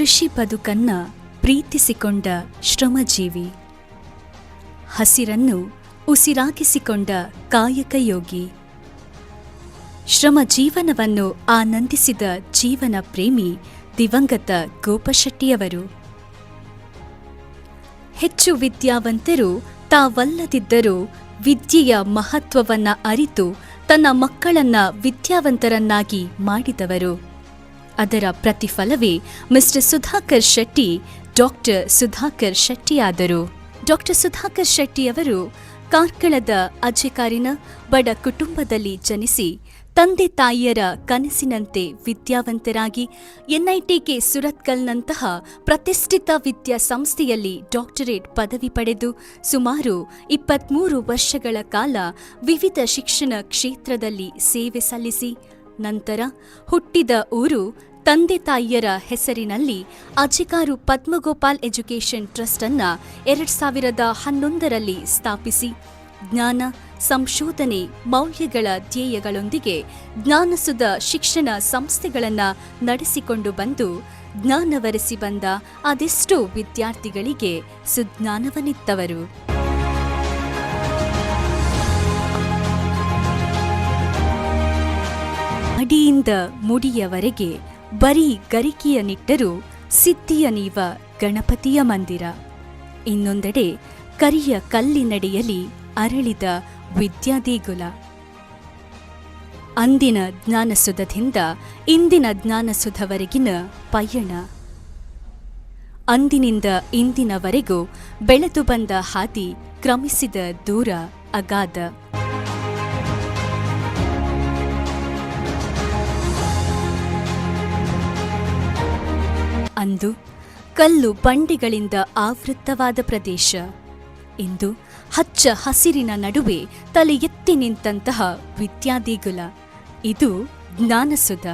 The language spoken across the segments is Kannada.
ಕೃಷಿ ಬದುಕನ್ನ ಪ್ರೀತಿಸಿಕೊಂಡ ಶ್ರಮಜೀವಿ. ಹಸಿರನ್ನು ಉಸಿರಾಗಿಸಿಕೊಂಡ ಕಾಯಕ ಯೋಗಿ. ಶ್ರಮ ಜೀವನವನ್ನು ಆನಂದಿಸಿದ ಜೀವನ ಪ್ರೇಮಿ ದಿವಂಗತ ಗೋಪಶೆಟ್ಟಿಯವರು. ಹೆಚ್ಚು ವಿದ್ಯಾವಂತರು ತಾವಲ್ಲದಿದ್ದರೂ ವಿದ್ಯೆಯ ಮಹತ್ವವನ್ನ ಅರಿತು ತನ್ನ ಮಕ್ಕಳನ್ನ ವಿದ್ಯಾವಂತರನ್ನಾಗಿ ಮಾಡಿದವರು. ಅದರ ಪ್ರತಿಫಲವೇ ಮಿಸ್ಟರ್ ಸುಧಾಕರ್ ಶೆಟ್ಟಿ, ಡಾಕ್ಟರ್ ಸುಧಾಕರ್ ಶೆಟ್ಟಿಯಾದರು ಡಾಕ್ಟರ್ ಸುಧಾಕರ್ ಶೆಟ್ಟಿಯವರು ಕಾರ್ಕಳದ ಅಜೆಕಾರಿನ ಬಡ ಕುಟುಂಬದಲ್ಲಿ ಜನಿಸಿ ತಂದೆ ತಾಯಿಯರ ಕನಸಿನಂತೆ ವಿದ್ಯಾವಂತರಾಗಿ ಎನ್ಐಟಿಕೆ ಸುರತ್ಕಲ್ನಂತಹ ಪ್ರತಿಷ್ಠಿತ ವಿದ್ಯಾಸಂಸ್ಥೆಯಲ್ಲಿ ಡಾಕ್ಟರೇಟ್ ಪದವಿ ಪಡೆದು ಸುಮಾರು ಇಪ್ಪತ್ಮೂರು ವರ್ಷಗಳ ಕಾಲ ವಿವಿಧ ಶಿಕ್ಷಣ ಕ್ಷೇತ್ರದಲ್ಲಿ ಸೇವೆ ಸಲ್ಲಿಸಿ ನಂತರ ಹುಟ್ಟಿದ ಊರು ತಂದೆ ತಾಯಿಯರ ಹೆಸರಿನಲ್ಲಿ ಅಜಿಕಾರು ಪದ್ಮಗೋಪಾಲ್ ಎಜುಕೇಷನ್ ಟ್ರಸ್ಟ್ ಅನ್ನ ಎರಡ್ ಸಾವಿರದ ಹನ್ನೊಂದರಲ್ಲಿ ಸ್ಥಾಪಿಸಿ ಜ್ಞಾನ, ಸಂಶೋಧನೆ, ಮೌಲ್ಯಗಳ ಧ್ಯೇಯಗಳೊಂದಿಗೆ ಜ್ಞಾನಸುದ ಶಿಕ್ಷಣ ಸಂಸ್ಥೆಗಳನ್ನು ನಡೆಸಿಕೊಂಡು ಬಂದು ಜ್ಞಾನವರೆಸಿ ಬಂದ ಅದೆಷ್ಟೋ ವಿದ್ಯಾರ್ಥಿಗಳಿಗೆ ಸುಜ್ಞಾನವನ್ನಿತ್ತವರು. ಅಡಿಯಿಂದ ಮುಡಿಯವರೆಗೆ ಬರೀ ಗರಿಕೆಯ ನಿಟ್ಟರು ಸಿದ್ಧಿಯ ನೀವ ಗಣಪತಿಯ ಮಂದಿರ. ಇನ್ನೊಂದೆಡೆ ಕರಿಯ ಕಲ್ಲಿನಡೆಯಲ್ಲಿ ಅರಳಿದ ವಿದ್ಯಾದೇಗುಲ. ಅಂದಿನ ಜ್ಞಾನಸುಧದಿಂದ ಇಂದಿನ ಜ್ಞಾನಸುಧವರೆಗಿನ ಪಯಣ. ಅಂದಿನಿಂದ ಇಂದಿನವರೆಗೂ ಬೆಳೆದು ಬಂದ ಹಾದಿ ಕ್ರಮಿಸಿದ ದೂರ ಅಗಾಧ. ಅಂದು ಕಲ್ಲು ಬಂಡೆಗಳಿಂದ ಆವೃತ್ತವಾದ ಪ್ರದೇಶ. ಇಂದು ಹಚ್ಚ ಹಸಿರಿನ ನಡುವೆ ತಲೆ ಎತ್ತಿ ನಿಂತಹ ವಿದ್ಯಾದೇಗುಲ. ಇದು ಜ್ಞಾನಸುಧ,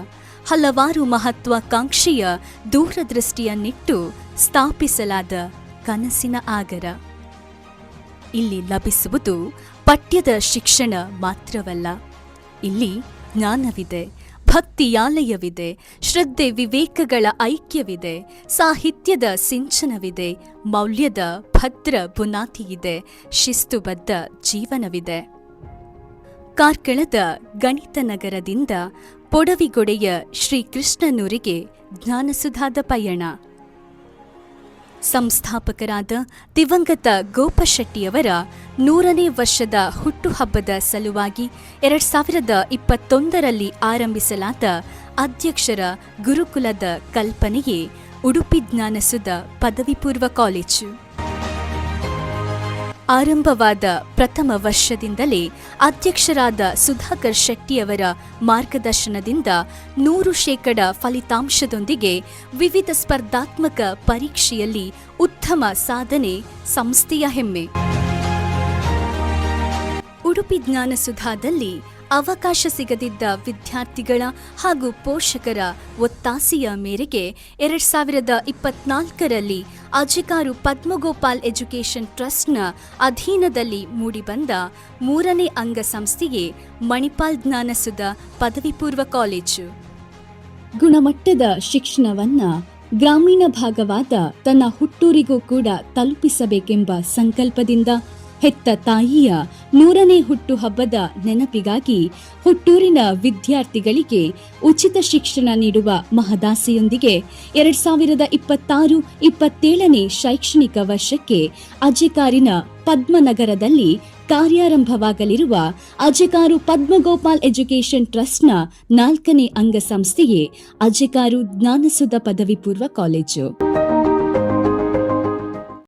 ಹಲವಾರು ಮಹತ್ವಾಕಾಂಕ್ಷೆಯ ದೂರದೃಷ್ಟಿಯನ್ನಿಟ್ಟು ಸ್ಥಾಪಿಸಲಾದ ಕನಸಿನ ಆಗರ. ಇಲ್ಲಿ ಲಭಿಸುವುದು ಪಠ್ಯದ ಶಿಕ್ಷಣ ಮಾತ್ರವಲ್ಲ, ಇಲ್ಲಿ ಜ್ಞಾನವಿದೆ. ಭಕ್ತಿಯಾಲಯವಿದೆ, ಶ್ರದ್ಧೆ ವಿವೇಕಗಳ ಐಕ್ಯವಿದೆ, ಸಾಹಿತ್ಯದ ಸಿಂಚನವಿದೆ, ಮೌಲ್ಯದ ಭದ್ರ ಬುನಾತಿಯಿದೆ ಶಿಸ್ತುಬದ್ಧ ಜೀವನವಿದೆ. ಕಾರ್ಕಳದ ಗಣಿತ ನಗರದಿಂದ ಪೊಡವಿಗೊಡೆಯ ಶ್ರೀಕೃಷ್ಣನೂರಿಗೆ ಜ್ಞಾನಸುಧಾದ ಪಯಣ. ಸಂಸ್ಥಾಪಕರಾದ ದಿವಂಗತ ಗೋಪಶೆಟ್ಟಿಯವರ ನೂರನೇ ವರ್ಷದ ಹುಟ್ಟುಹಬ್ಬದ ಸಲುವಾಗಿ ಎರಡ್ ಸಾವಿರದ ಇಪ್ಪತ್ತೊಂದರಲ್ಲಿ ಆರಂಭಿಸಲಾದ ಅಧ್ಯಕ್ಷರ ಗುರುಕುಲದ ಕಲ್ಪನೆಯೇ ಉಡುಪಿ ಜ್ಞಾನಸುಧ ಪದವಿ ಪೂರ್ವ ಕಾಲೇಜು. ಆರಂಭವಾದ ಪ್ರಥಮ ವರ್ಷದಿಂದಲೇ ಅಧ್ಯಕ್ಷರಾದ ಸುಧಾಕರ್ ಶೆಟ್ಟಿಯವರ ಮಾರ್ಗದರ್ಶನದಿಂದ ನೂರು ಶೇಕಡ ಫಲಿತಾಂಶದೊಂದಿಗೆ ವಿವಿಧ ಸ್ಪರ್ಧಾತ್ಮಕ ಪರೀಕ್ಷೆಯಲ್ಲಿ ಉತ್ತಮ ಸಾಧನೆ ಸಂಸ್ಥೆಯ ಹೆಮ್ಮೆ. ಉಡುಪಿ ಜ್ಞಾನಸುಧಾದಲ್ಲಿ ಅವಕಾಶ ಸಿಗದಿದ್ದ ವಿದ್ಯಾರ್ಥಿಗಳ ಹಾಗೂ ಪೋಷಕರ ಒತ್ತಾಸೆಯ ಮೇರೆಗೆ ಎರಡ್ ಸಾವಿರದ ಇಪ್ಪತ್ನಾಲ್ಕರಲ್ಲಿ ಅಜಿಕಾರು ಪದ್ಮಗೋಪಾಲ್ ಎಜುಕೇಷನ್ ಟ್ರಸ್ಟ್ನ ಅಧೀನದಲ್ಲಿ ಮೂಡಿಬಂದ ಮೂರನೇ ಅಂಗಸಂಸ್ಥೆಯೇ ಮಣಿಪಾಲ್ ಜ್ಞಾನಸುಧ ಪದವಿ ಪೂರ್ವ ಕಾಲೇಜು. ಗುಣಮಟ್ಟದ ಶಿಕ್ಷಣವನ್ನ ಗ್ರಾಮೀಣ ಭಾಗವಾದ ತನ್ನ ಹುಟ್ಟೂರಿಗೂ ಕೂಡ ತಲುಪಿಸಬೇಕೆಂಬ ಸಂಕಲ್ಪದಿಂದ ಹೆತ್ತ ತಾಯಿಯ ನೂರನೇ ಹುಟ್ಟುಹಬ್ಬದ ನೆನಪಿಗಾಗಿ ಹುಟ್ಟೂರಿನ ವಿದ್ಯಾರ್ಥಿಗಳಿಗೆ ಉಚಿತ ಶಿಕ್ಷಣ ನೀಡುವ ಮಹದಾಸೆಯೊಂದಿಗೆ ಎರಡ್ ಸಾವಿರದ ಇಪ್ಪತ್ತಾರು, ಇಪ್ಪತ್ತೇಳನೇ ಶೈಕ್ಷಣಿಕ ವರ್ಷಕ್ಕೆ ಅಜೆಕಾರಿನ ಪದ್ಮನಗರದಲ್ಲಿ ಕಾರ್ಯಾರಂಭವಾಗಲಿರುವ ಅಜೆಕಾರು ಪದ್ಮಗೋಪಾಲ್ ಎಜುಕೇಷನ್ ಟ್ರಸ್ಟ್ನ ನಾಲ್ಕನೇ ಅಂಗಸಂಸ್ಥೆಯೇ ಅಜೆಕಾರು ಜ್ಞಾನಸುಧ ಪದವಿ ಪೂರ್ವ ಕಾಲೇಜು.